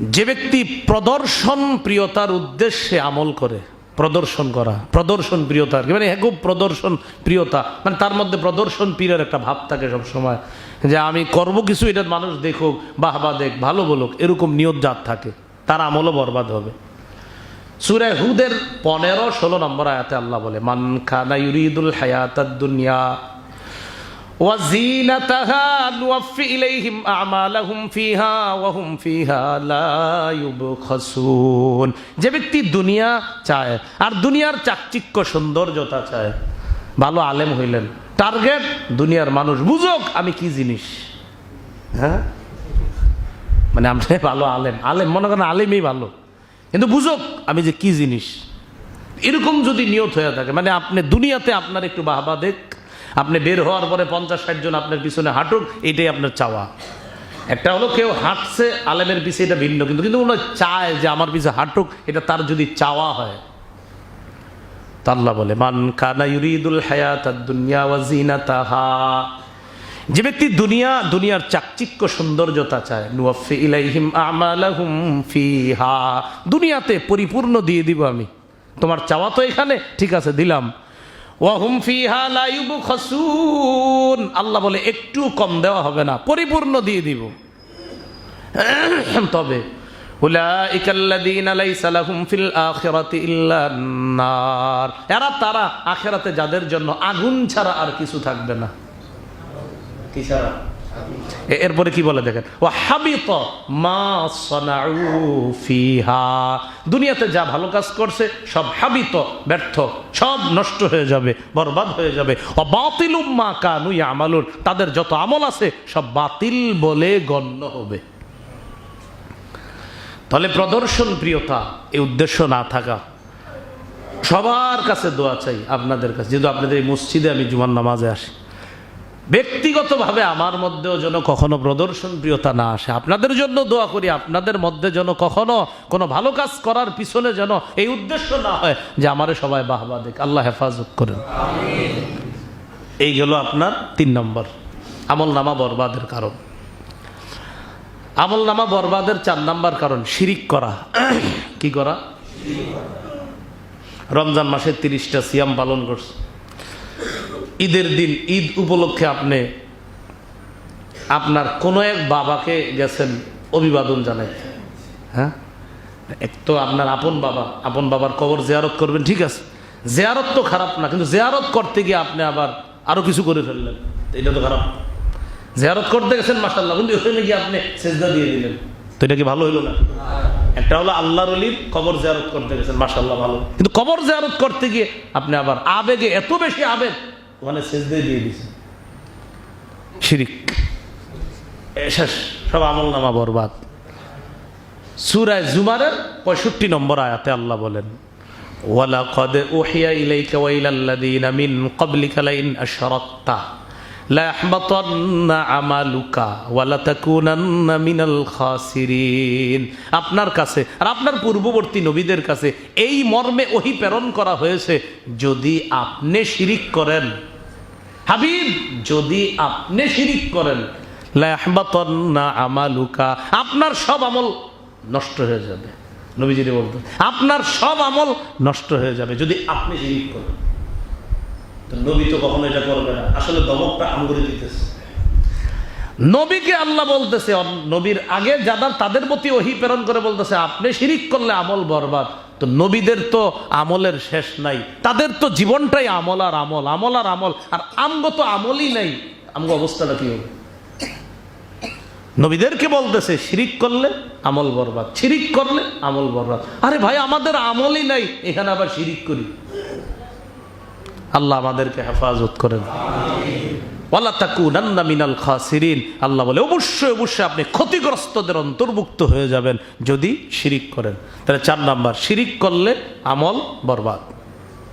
যে ব্যক্তি প্রদর্শন প্রিয়তার উদ্দেশ্যে আমল করে, প্রদর্শন করা, প্রদর্শন প্রিয়তার মানে খুব প্রদর্শন প্রিয়তা মানে তার মধ্যে প্রদর্শন প্রিয়র একটা ভাব থাকে সব সময় যে আমি করব কিছু, এটা মানুষ দেখুক বাহবা দেখ, ভালো বলুক, এরকম নিয়ত জাত থাকে, তার আমলও বরবাদ হবে। সুরে হুদের পনেরো, ষোলো নম্বর আয়াতে আল্লাহ বলে, মান খানা ইউরিদুল হায়াতাদ দুনিয়া وزينتها نوفي إليهم أعمالهم فيها وهم فيها لا يبخسون যে ব্যক্তি দুনিয়া চায় আর দুনিয়ার চাকচিক্য সৌন্দর্যতা চায় ভালো আলেম হইলেন টার্গেট দুনিয়ার মানুষ বুঝুক আমি কি জিনিস হ্যাঁ মানে আমরা ভালো আলেম আলেম মনে করেন আলেমই ভালো কিন্তু বুঝুক আমি যে কি জিনিস এরকম যদি নিয়ত হয়ে থাকে মানে আপনি দুনিয়াতে আপনার একটু বাহবা দেখ আপনি বের হওয়ার পরে পঞ্চাশ ষাট জন আপনার পিছনে হাঁটুক, এটাই আপনার চাওয়া। একটা হলো কেউ হাঁটছে, আলেমের পিছে এটা ভিন্ন, কিন্তু কিন্তু ওরা চায় যে আমার পিছে হাঁটুক, এটা তার যদি চাওয়া হয়। বলে, মান কানা ইউরিদুল দুনিয়া তাহা যে ব্যক্তি দুনিয়া, দুনিয়ার চাকচিক্য সৌন্দর্যতা চায় দুনিয়াতে পরিপূর্ণ দিয়ে দিব আমি। তোমার চাওয়া তো এখানে, ঠিক আছে, দিলাম। ওয়াহুম ফিহা লা খসুন আল্লাহ বলে, একটু কম দেওয়া হবে না, পরিপূর্ণ দিয়ে দিব। তবে এরা তারা আখেরাতে যাদের জন্য আগুন ছাড়া আর কিছু থাকবে না। কি ছাড়া? এরপরে কি বলে দেখেন? ও হাবিত মা ফিহা। দুনিয়াতে যা ভালো কাজ করছে, সব হাবিত, ব্যর্থ, সব নষ্ট হয়ে যাবে, বরবাদ হয়ে যাবে। ও বাতিলুম মা কানু আমালুন তাদের যত আমল আছে, সব বাতিল বলে গণ্য হবে। তাহলে প্রদর্শন প্রিয়তা, এই উদ্দেশ্য না থাকা। সবার কাছে দোয়া চাই আপনাদের কাছে। যেহেতু আপনাদের এই মসজিদে আমি জুমান নামাজে আসি। ব্যক্তিগতভাবে আমার মধ্যেও যেন কখনো প্রদর্শন প্রিয়তা না আসে। আপনাদের জন্য দোয়া করি, আপনাদের মধ্যে যেন কখনো কোনো ভালো কাজ করার পিছনে যেন এই উদ্দেশ্য না হয় যে আমারে সবাই বাহবা দেখ আল্লাহ হেফাজত করেন। এই গেল আপনার তিন নম্বর। আমল নামা বরবাদের কারণ। আমল নামা বরবাদের চার নাম্বার কারণ, শিরিক করা। কি করা? রমজান মাসে তিরিশটা সিয়াম পালন করছে। ঈদের দিন, ঈদ উপলক্ষে আপনি আপনার কোনো এক বাবাকে গেছেন অভিবাদন জানাইতে হ্যাঁ? এক তো আপনার আপন বাবা, আপন বাবার কবর জেয়ারত করবেন, ঠিক আছে। জেয়ারত তো খারাপ না, কিন্তু জেয়ারত করতে গিয়ে আপনি আবার আরও কিছু করে ফেললেন। এটা তো খারাপ। জেয়ারত করতে গেছেন মাসাল্লাহ কিন্তু ওখানে গিয়ে আপনি সেজদা দিয়ে দিলেন? তো এটা কি ভালো হইল না? একটা হলো আল্লাহর অলির কবর জেয়ারত করতে গেছেন মাসাল্লাহ ভালো। কিন্তু কবর জেয়ারত করতে গিয়ে আপনি আবার আবেগে, এত বেশি আবেগ ওখানে সেজদে দিয়ে দিয়েছেন শিরিক। শেষ। সব আমল নামা বরবাদ। সুরায় জুমারের পঁয়ষট্টি নম্বর আয়াতে আল্লাহ বলেন মিন লা আমালুকা আপনার কাছে আর আপনার পূর্ববর্তী নবীদের কাছে এই মর্মে ওহি প্রেরণ করা হয়েছে, যদি আপনি শিরিক করেন হাবিব, যদি আপনি শিরিক করেন আমালুকা, আপনার সব আমল নষ্ট হয়ে যাবে। নবীজিরে বলতেন আপনার সব আমল নষ্ট হয়ে যাবে, যদি আপনি শিরিক করেন। নবী তো কখনো এটা করবে না। আসলে দমকটা আঙ্গুরে দিতেছে। নবীকে আল্লাহ বলতেছে, নবীর আগে যারা তাদের প্রতি ওহি প্রেরণ করে বলতেছে, আপনি শিরিক করলে আমল বরবাদ। তো নবীদের তো আমলের শেষ নাই। তাদের তো জীবনটাই আমল আর আমল আমল আর আমল। আর আমগো তো আমলই নাই। আমগো অবস্থাটা কি হবে? নবীদেরকে বলতেছে, শিরিক করলে আমল বরবাদ, শিরিক করলে আমল বরবাদ। আরে ভাই, আমাদের আমলই নাই, এখানে আবার শিরিক করি। আল্লাহ আমাদেরকে হেফাজত করেন। ওয়ালা আল্লাহ বলে, অবশ্যই অবশ্যই আপনি ক্ষতিগ্রস্তদের অন্তর্ভুক্ত হয়ে যাবেন যদি শিরিক করেন। তাহলে চার নাম্বার, শিরিক করলে আমল বরবাদ।